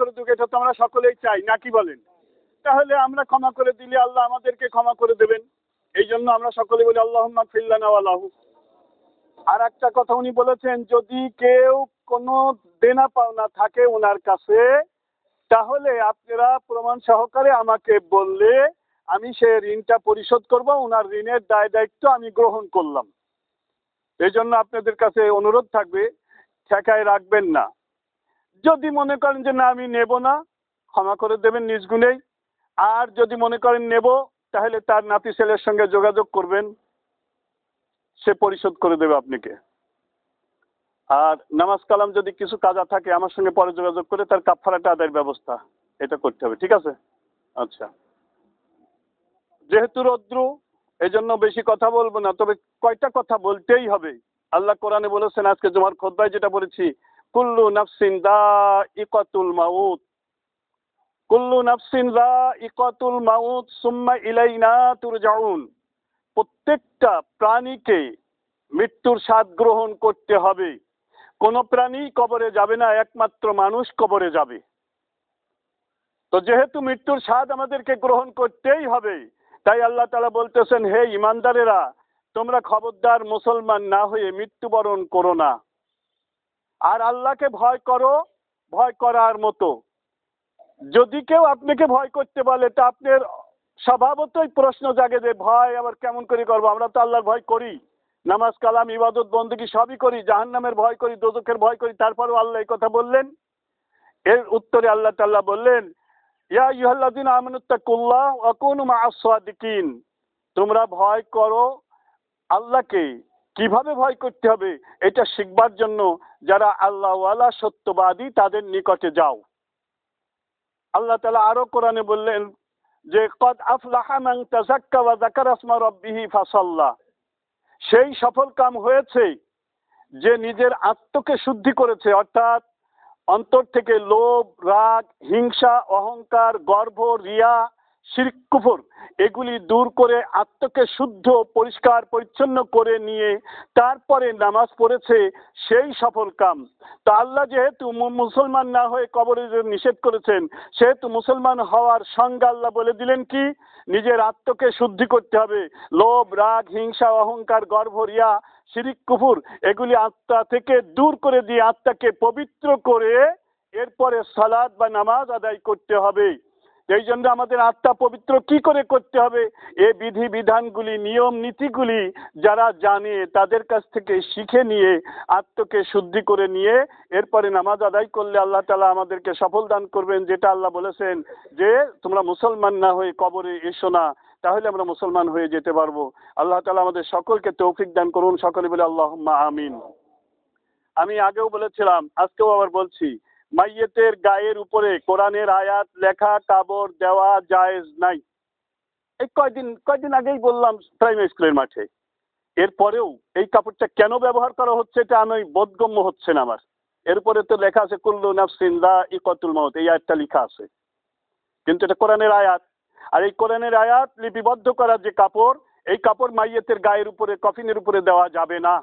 করে দুঃখ এটা তো আমরা সকলেই চাই নাকি বলেন? তাহলে আমরা ক্ষমা করে দিলে আল্লাহ আমাদেরকে ক্ষমা করে দেবেন। এই জন্য আমরা সকলে বলি আল্লাহ ফিল্লানা আল্লাহ আর একটা কথা উনি বলেছেন, যদি কেউ কোনো দেনা পাওনা থাকে ওনার কাছে, তাহলে আপনারা প্রমাণ সহকারে আমাকে বললে আমি সে ঋণটা পরিশোধ করব ওনার ঋণের দায় দায়িত্ব আমি গ্রহণ করলাম। এই জন্য আপনাদের কাছে অনুরোধ থাকবে, ঠেকায় রাখবেন না। যদি মনে করেন যে না, আমি নেব না, ক্ষমা করে দেবেন নিজ গুণেই। আর যদি মনে করেন নেব, তাহলে তার নাতি ছেলের সঙ্গে যোগাযোগ করবেন, সে পরিশোধ করে দেবে আপনাকে। আর নামাজ কালাম যদি কিছু কাজা থাকে, আমার সঙ্গে পরে যোগাযোগ করে তার কাফারাটা আদায়ের ব্যবস্থা এটা করতে হবে, ঠিক আছে? আচ্ছা। যেহেতু রৌদ্রু এই জন্য বেশি কথা বলব না, তবে কয়টা কথা বলতেই হবে। আল্লাহ কোরআনে বলেছেন, আজকে জমার খোদ্ায় যেটা বলেছি কুল্লু নাফসিন দা ইকাতুল মাউত। কুল্লু নাফসিন দা ইকাতুল মাউত, সুম্মা প্রত্যেকটা প্রাণীকে মৃত্যুর স্বাদ গ্রহণ করতে হবে। কোন প্রাণী কবরে যাবে না, একমাত্র মানুষ কবরে যাবে। তো যেহেতু মৃত্যুর স্বাদ আমাদেরকে গ্রহণ করতেই হবে, তাই আল্লাহ তালা বলতেছেন, হে ইমানদারেরা তোমরা খবরদার মুসলমান না হয়ে মৃত্যুবরণ করো না। আর আল্লাহকে ভয় করো, ভয় করার মতো। যদি কেউ আপনাকে ভয় করতে বলে, তা আপনার স্বভাবতই প্রশ্ন জাগে যে, ভয় আবার কেমন করে করব? আমরা তো আল্লাহর ভয় করি। নামাজ, কালাম, ইবাদত বন্দী সবই করি, জাহান্নামের ভয় করি দোজকের ভয় করি। তারপরেও আল্লাহ এই কথা বললেন। এর উত্তরে আল্লাহ তাল্লাহ বললেন, ইয়া ইহাল্লাদিন আমানুত্তাকুল্লাহ অকুন মাসাদিকিন তোমরা ভয় করো আল্লাহকে। কীভাবে ভয় করতে হবে? এটা শিখবার জন্য যারা আল্লাহওয়ালা সত্যবাদী তাদের নিকটে যাও। আল্লাহ তালা আরও কোরআনে বললেন যে, কদ আফলাহা মান তাযাক্কা ওয়া যাকারা আসমা রাব্বিহি ফাসাল্লা। সেই সফল কাম হয়েছে যে নিজের আত্মকে শুদ্ধি করেছে, অর্থাৎ অন্তর থেকে লোভ, রাগ, হিংসা, অহংকার, গর্ব, রিয়া কুফর, এগুলি দূর করে আত্মকে শুদ্ধ, পরিষ্কার, পরিচ্ছন্ন করে নিয়ে তারপরে নামাজ পড়েছে সেই সফল কাম। তা আল্লাহ যেহেতু মুসলমান না হয়ে কবরে নিষেধ করেছেন, সেহেতু মুসলমান হওয়ার সংজ্ঞা আল্লাহ বলে দিলেন কি? নিজের আত্মকে শুদ্ধি করতে হবে। লোভ, রাগ, হিংসা, অহংকার গর্ব রিয়া, শিরিক কুফুর, এগুলি আত্মা থেকে দূর করে দিয়ে আত্মাকে পবিত্র করে এরপরে সালাদ বা নামাজ আদায় করতে হবে। এই জন্য আমাদের আত্মা পবিত্র কি করে করতে হবে? এ বিধি বিধানগুলি, নিয়ম নীতিগুলি যারা জানে তাদের কাছ থেকে শিখে নিয়ে আত্মকে শুদ্ধি করে নিয়ে এরপরে নামাজ আদায় করলে আল্লাহ তালা আমাদেরকে সফল দান করবেন, যেটা আল্লাহ বলেছেন যে, তোমরা মুসলমান না হয়ে কবরে এসো না, তাহলে আমরা মুসলমান হয়ে যেতে পারব। আল্লাহ তালা আমাদের সকলকে তৌফিক দান করুন, সকলে বলে আল্লাহ আমিন। আমি আগেও বলেছিলাম, আজকেও আবার বলছি মাইয়েতের গায়ের উপরে কোরআনের আয়াত, লেখা, কাবর দেওয়া জায়েজ নাই। এই কয়দিন কয়দিন আগেই বললাম প্রাইমারি স্কুলের মাঠে। এরপরেও এই কাপড়টা কেন ব্যবহার করা হচ্ছে এটা আমি বোধগম্য হচ্ছে না আমার। এরপরে তো লেখা আছে, কুল্লু নাফসিন দা ইকতুল মাউত, এই আয়াতটা লেখা আছে। কিন্তু এটা কোরআনের আয়াত। আর এই কোরআনের আয়াত লিপিবদ্ধ করা যে কাপড়, এই কাপড় মাইয়েতের গায়ের উপরে, কফিনের উপরে দেওয়া যাবে না।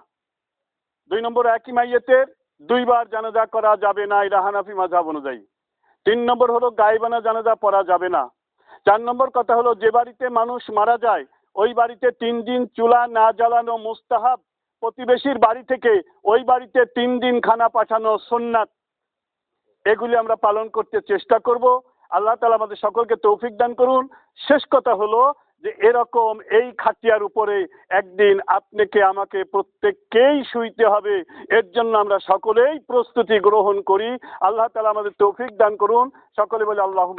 দুই নম্বর, একই মাইয়েতের দুইবার জানাজা করা যাবে না, এটা হানাফি মাঝাব অনুযায়ী। তিন নম্বর হলো, গায়েবানা জানাজা পড়া যাবে না। চার নম্বর কথা হলো, যে বাড়িতে মানুষ মারা যায়, ওই বাড়িতে তিন দিন চুলা না জ্বালানো মুস্তাহাব, প্রতিবেশীর বাড়ি থেকে ওই বাড়িতে তিন দিন খানা পাঠানো সুন্নাত। এগুলি আমরা পালন করতে চেষ্টা করব। আল্লাহ তালা আমাদের সকলকে তৌফিক দান করুন। শেষ কথা হলো যে এরকম এই খাটিয়ার উপরে একদিন আপনাকে, আমাকে প্রত্যেককেই শুইতে হবে। এর জন্য আমরা সকলেই প্রস্তুতি গ্রহণ করি। আল্লাহ তালা আমাদের তৌফিক দান করুন। সকলে বলে আল্লাহ